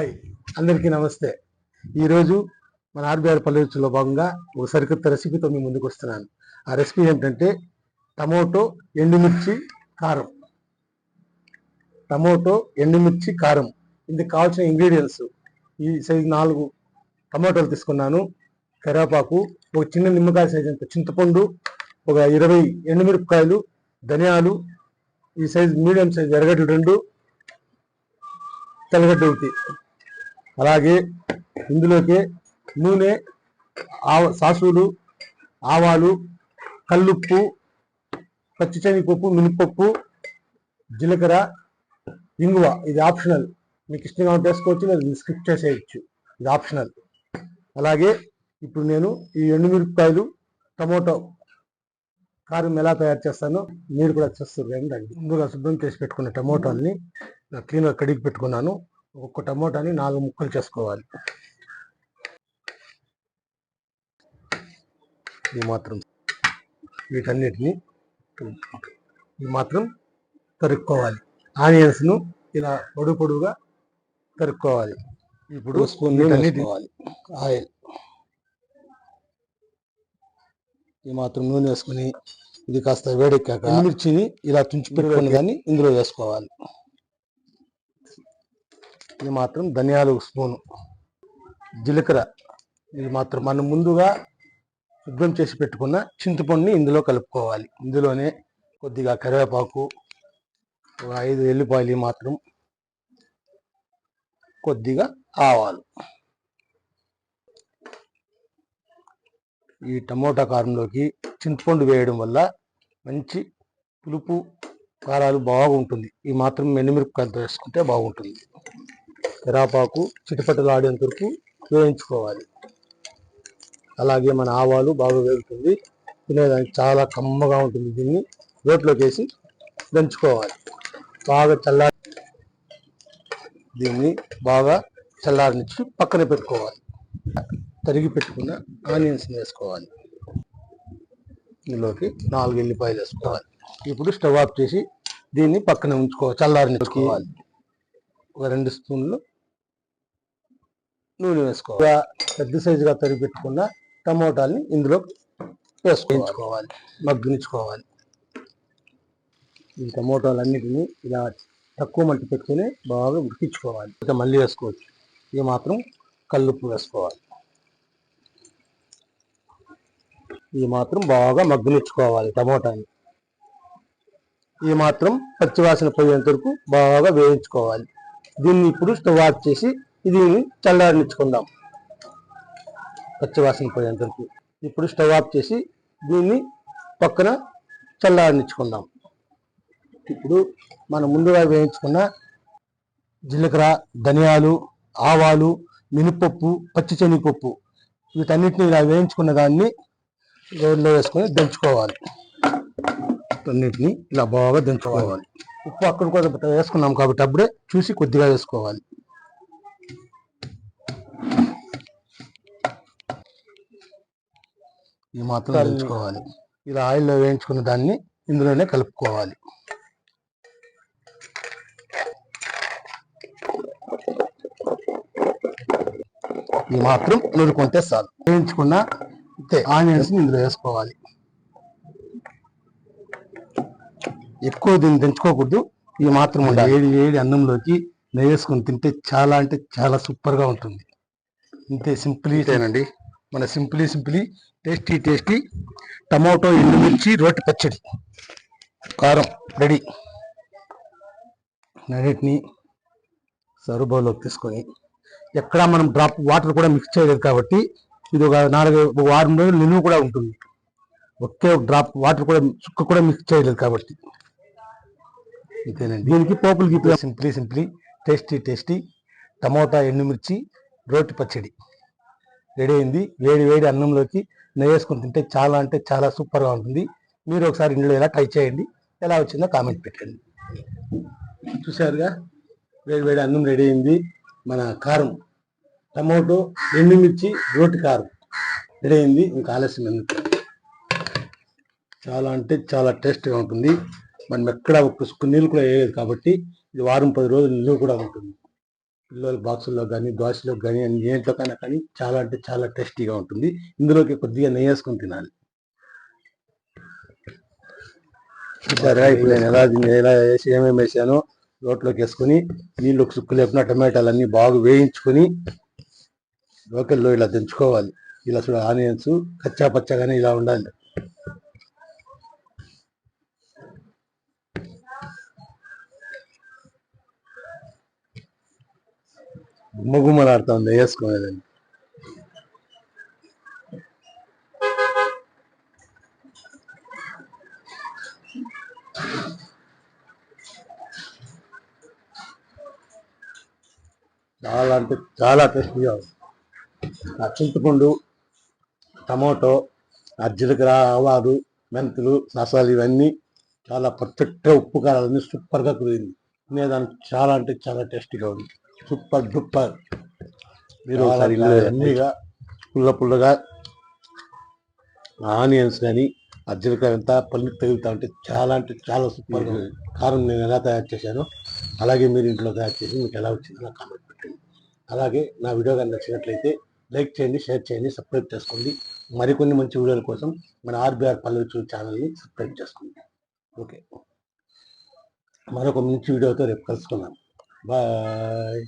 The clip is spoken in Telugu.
హాయ్. అందరికీ నమస్తే. ఈరోజు మన ఆర్బీఆర్ పల్లెచ్చులో భాగంగా ఒక సరికొత్త రెసిపీతో మీ ముందుకు వస్తున్నాను. ఆ రెసిపీ ఏంటంటే టమోటో ఎండుమిర్చి కారం. టమోటో ఎండుమిర్చి కారం. ఇందుకు కావాల్సిన ఇంగ్రీడియంట్స్ ఈ సైజు నాలుగు టమాటోలు తీసుకున్నాను. కరివేపాకు ఒక చిన్న నిమ్మకాయ సైజు అంత చింతపండు ఒక ఇరవై ఎండుమిరపకాయలు ధనియాలు ఈ సైజు మీడియం సైజు ఎరగడ్డ రెండు తెల్లగడ్డ ఒకటి. అలాగే ఇందులోకి నూనె ఆవ సాసులు ఆవాలు కల్లుప్పు పచ్చిశనగపప్పు మినపప్పు జీలకర్ర ఇంగువ. ఇది ఆప్షనల్. మీకు ఇష్టంగా వేసుకోవచ్చు లేదా స్కిప్ చేసేయచ్చు. ఇది ఆప్షనల్. అలాగే ఇప్పుడు నేను ఈ ఎండుమిరపకాయలు టమోటో కారం ఎలా తయారు చేస్తానో మీరు కూడా చేస్తారు. కానీ రండి. ముందుగా శుభ్రం చేసి పెట్టుకున్న టమోటాలని క్లీన్గా కడిగి పెట్టుకున్నాను. ఒక్కొక్క టమోటాని నాలుగు ముక్కలు చేసుకోవాలి. ఇది మాత్రం వీటన్నిటిని ఇది మాత్రం తరుక్కోవాలి. ఆనియన్స్ను ఇలా పొడుగు పొడుగుగా తరుక్కోవాలి. ఇప్పుడు స్పూన్ వేసుకోవాలి. ఆయిల్. ఈ మాత్రం నూనె వేసుకుని ఇది కాస్త వేడెక్కాక మిర్చిని ఇలా తుంచి పెట్టుకుని దాన్ని ఇందులో వేసుకోవాలి. ఇది మాత్రం ధనియాలు స్పూను. జీలకర్ర. ఇది మాత్రం మనం ముందుగా శుభ్రం చేసి పెట్టుకున్న చింతపండుని ఇందులో కలుపుకోవాలి. ఇందులోనే కొద్దిగా కరివేపాకు ఒక ఐదు ఎల్లిపాయలు మాత్రం కొద్దిగా ఆవాలు. ఈ టమోటా కారంలోకి చింతపండు వేయడం వల్ల మంచి పులుపు కారాలు బాగుంటుంది. ఈ మాత్రం ఎండుమిరపకాయలతో వేసుకుంటే బాగుంటుంది. కరాపాకు చిటపటలు ఆడేంత వరకు వేయించుకోవాలి. అలాగే మన ఆవాలు బాగా వేగుతుంది. తినేదానికి చాలా కమ్మగా ఉంటుంది దీన్ని. రోట్లోకి వేసి దంచుకోవాలి. బాగా చల్లారి దీన్ని బాగా చల్లారనిచ్చి పక్కన పెట్టుకోవాలి. తరిగి పెట్టుకున్న ఆనియన్స్ వేసుకోవాలి. ఇందులోకి నాలుగు ఎల్లిపాయలు వేసుకోవాలి. ఇప్పుడు స్టవ్ ఆఫ్ చేసి దీన్ని పక్కన ఉంచుకోవాలి చల్లారనిచ్చుకోవాలి. ఒక రెండు స్పూన్లు నూనె వేసుకోవాలి. పెద్ద సైజుగా తరిగి పెట్టుకున్న టమోటాల్ని ఇందులో వేసుకోవాలి. మగ్గనిచ్చుకోవాలి ఈ టమోటాలన్నిటిని ఇలా తక్కువ మంట పెట్టుకుని బాగా ఉడికించుకోవాలి. ఇక మళ్ళీ వేసుకోవచ్చు. ఇది మాత్రం కల్లుప్పు వేసుకోవాలి. ఇది మాత్రం బాగా మగ్గునిచ్చుకోవాలి టమోటాని. ఇది మాత్రం పచ్చివాసన పోయేంత వరకు బాగా వేయించుకోవాలి. దీన్ని ఇప్పుడు స్టవ్ ఆఫ్ చేసి ఇది చల్లారనిచ్చుకుందాం పచ్చివాసన పోయేంత వరకు ఇప్పుడు స్టవ్ ఆఫ్ చేసి దీన్ని పక్కన చల్లారనిచ్చుకుందాం ఇప్పుడు మనం ముందుగా వేయించుకున్న జీలకర్ర ధనియాలు ఆవాలు మినపప్పు పచ్చి శనగపప్పు వీటన్నిటిని ఇలా వేయించుకున్న దాన్ని రోడ్లో వేసుకొని దంచుకోవాలి. అన్నిటిని ఇలా బాగా దంచుకోవాలి. ఉప్పు అక్కడ కూడా వేసుకున్నాం కాబట్టి అప్పుడే చూసి కొద్దిగా వేసుకోవాలి. ఈ మాత్రం దంచుకోవాలి ఇలా ఆయిల్లో వేయించుకున్న దాన్ని ఇందులోనే కలుపుకోవాలి. ఈ మాత్రం నూరుకుంటే చాలు. వేయించుకున్న ఆనియన్స్ ఇందులో వేసుకోవాలి. ఎక్కువ దీన్ని తెంచుకోకూడదు ఈ మాత్రం ఉండాలి. ఏడి ఏడి అన్నంలోకి నెయ్యి వేసుకొని తింటే చాలా అంటే చాలా సూపర్గా ఉంటుంది. ఇంతే సింపుల్ అండి మన simply simply tasty tasty tomato ఎండుమిర్చి రోటి పచ్చడి. కారం రెడీ. అన్నిటిని సరుబోలోకి తీసుకొని ఎక్కడా మనం డ్రాప్ వాటర్ కూడా మిక్స్ చేయలేదు కాబట్టి ఇది ఒక నాలుగు ఒక వారం రోజులు నిలువ కూడా ఉంటుంది. ఒకే ఒక డ్రాప్ వాటర్ కూడా చుక్క కూడా మిక్స్ చేయలేదు కాబట్టి. ఇంతేనండి దీనికి పోపులు ఇప్పుడు simply simply tasty tasty tomato ఎండుమిర్చి రోటి పచ్చడి. రెడీ అయింది. వేడి వేడి అన్నంలోకి నెయ్యి వేసుకుని తింటే చాలా అంటే చాలా సూపర్గా ఉంటుంది. మీరు ఒకసారి ఇంట్లో ఎలా ట్రై చేయండి. ఎలా వచ్చిందో కామెంట్ పెట్టండి. చూసారుగా వేడి వేడి అన్నం రెడీ అయింది. మన కారం టమోటో ఎండుమిర్చి రోటి కారం రెడీ అయింది. ఇంకా ఆలస్యం ఎందుకు? చాలా అంటే చాలా టేస్ట్గా ఉంటుంది. మనం ఎక్కడ ఒక్క నీళ్ళు కూడా వేయలేదు కాబట్టి ఇది వారం పది రోజులు నిల్వ కూడా ఉంటుంది. పిల్లల బాక్సుల్లో కానీ దోశలో కానీ దేంట్లో కన్నా కానీ చాలా అంటే చాలా టేస్టీగా ఉంటుంది. ఇందులోకి కొద్దిగా నెయ్యి వేసుకొని తినాలి. సరే ఇప్పుడు నేను ఎలా ఎలా వేసి ఏమేమి వేసానో రోట్లోకి వేసుకొని నీళ్ళు సుక్కు లేకుండా టమాటాలు అన్ని బాగా వేయించుకొని లోకల్లో ఇలా దంచుకోవాలి. ఇలా చూడ ఆనియన్స్ కచ్చా పచ్చగానే ఇలా ఉండాలి. గుమ్మగుమ్మలాడుతా ఉంది వేసుకునేదాన్ని చాలా అంటే చాలా టేస్టీగా ఉంది. ఆ చింతపండు టమాటో ఆ జీలకర్ర ఆవాలు మెంతులు మసాలు ఇవన్నీ చాలా పర్ఫెక్ట్గా ఉప్పు కారాలన్నీ సూపర్గా కుదిరింది. తినేదానికి చాలా అంటే చాలా టేస్టీగా ఉంది. Super duper. మీరు ఒకసారి ఎమ్మీగా పుల్ల పుల్లగా ఆనియన్స్ కానీ ఆ జీలకర్ర అంతా పళ్ళు తగులుతా ఉంటే చాలా అంటే చాలా సూపర్గా ఉంది కారం నేను ఎలా తయారు చేశానో అలాగే మీరు ఇంట్లో తయారు చేసి మీకు ఎలా వచ్చిందో నాకు కామెంట్ పెట్టండి. అలాగే నా వీడియో కానీ నచ్చినట్లయితే లైక్ చేయండి షేర్ చేయండి సబ్స్క్రైబ్ చేసుకోండి. మరికొన్ని మంచి వీడియోల కోసం మన ఆర్బీఆర్ పల్లెచూ ఛానల్ని సబ్స్క్రైబ్ చేసుకోండి. ఓకే. మరొక మంచి వీడియోతో రేపు కలుసుకుందాం. Bye.